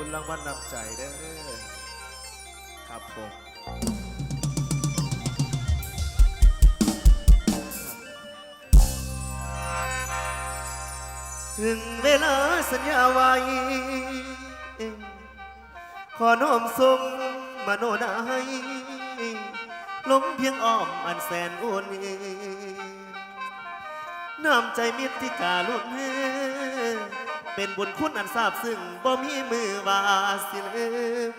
คุณรางวัลนำใจเด้อครับผมถึงเวลาสัญญาไว้ ขอน้อมส่งมโนนายลงเพียงอ้อมอันแสนโอนน้ำใจมิตรที่กาลุนเเป็นบุญคุณอันซาบซึ่งบ่มีมือวาสิลืม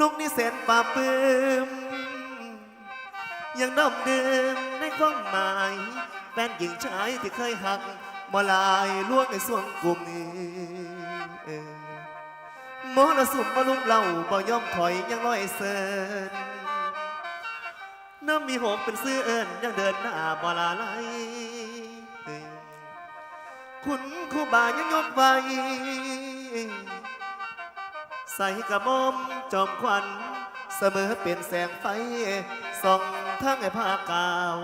นกนี่แสนปาปลื้มยังดำเดิมในความหมายแฟนหญิงชายที่เคยหักบ่ลายล่วงในส่วงกลุ่มนี้มรสุมมาลุมเล่าบ่ยอมถอยยังลอยเสินน้ำมีหกเป็นเสื้อเอิญยังเดินหน้าบ่ลาไหล คุณครูบายังยกไว้ใส่กระมอมจอมควัน เสมอเป็นแสงไฟส่องทั้งไอ้ผ้ากาว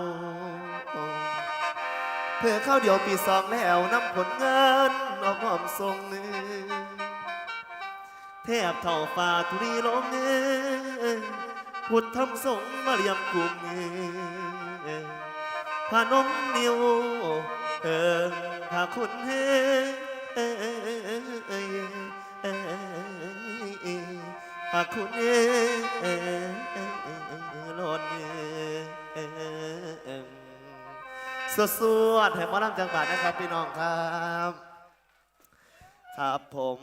เพื่อเข้าเดียวปีสองแล้วนำผลงานออกหอมทรงแทบเท่าฟ้าทุรีลมพุทธทำสงฆ์มาเรียมกลุ่มพานมนิวเอิง พาคุณเฮหากคุณเอ๋ลนสวดสวดให้มอลำจังหวัดนะครับพี่น้องครับ ครับผม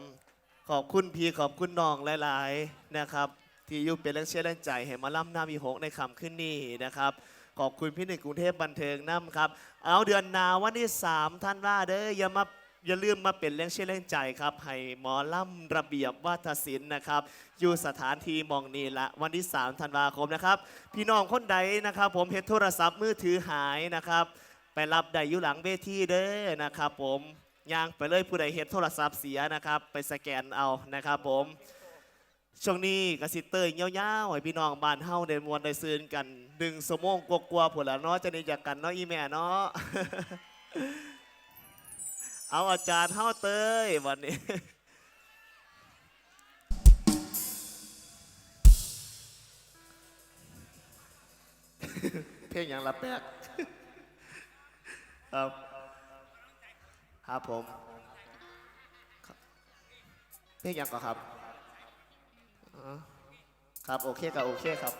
ขอบคุณพี่ขอบคุณน้องหลาย ๆ นะครับ ที่ยุเป็นแรงเชียร์แรงใจให้มาล่ำหน้ามีหกในคำขึ้นนี่นะครับ ขอบคุณพี่หนึ่งกรุงเทพบันเทิงน้ำครับ เอาเดือนหนาวันที่ 3 ท่านว่าเด้ออย่ามาอย่าลืมมาเป็นแรงเชียร์แรงใจครับให้หมอล่ำระเบียบวัฒศิลป์นะครับ อยู่สถานที่มองนี้ละวันที่ 3 ธันวาคมนะครับ พี่น้องคนใดนะครับ ผมเห็นโทรศัพท์มือถือหายนะครับ ไปรับได้อยู่หลังเวทีเด้อนะครับ ผมย่างไปเลยผู้ใดเห็นโทรศัพท์เสียนะครับ ไปสแกนเอานะครับ ผม ช่วงนี้กสิเตอร์ยาวๆให้พี่น้องบ้านเฮาได้มวนได้ซื้นกัน ดึงสมองกลัวๆผุนละเนาะจะได้จากกันเนาะอีแม่เนาะเอาอาจารย์เฮาเตยวันนี้เพลงอย่างละแป๊กครับครับผมเพลงอย่างก่อนครับ ครับ โอเคกับโอเคครับ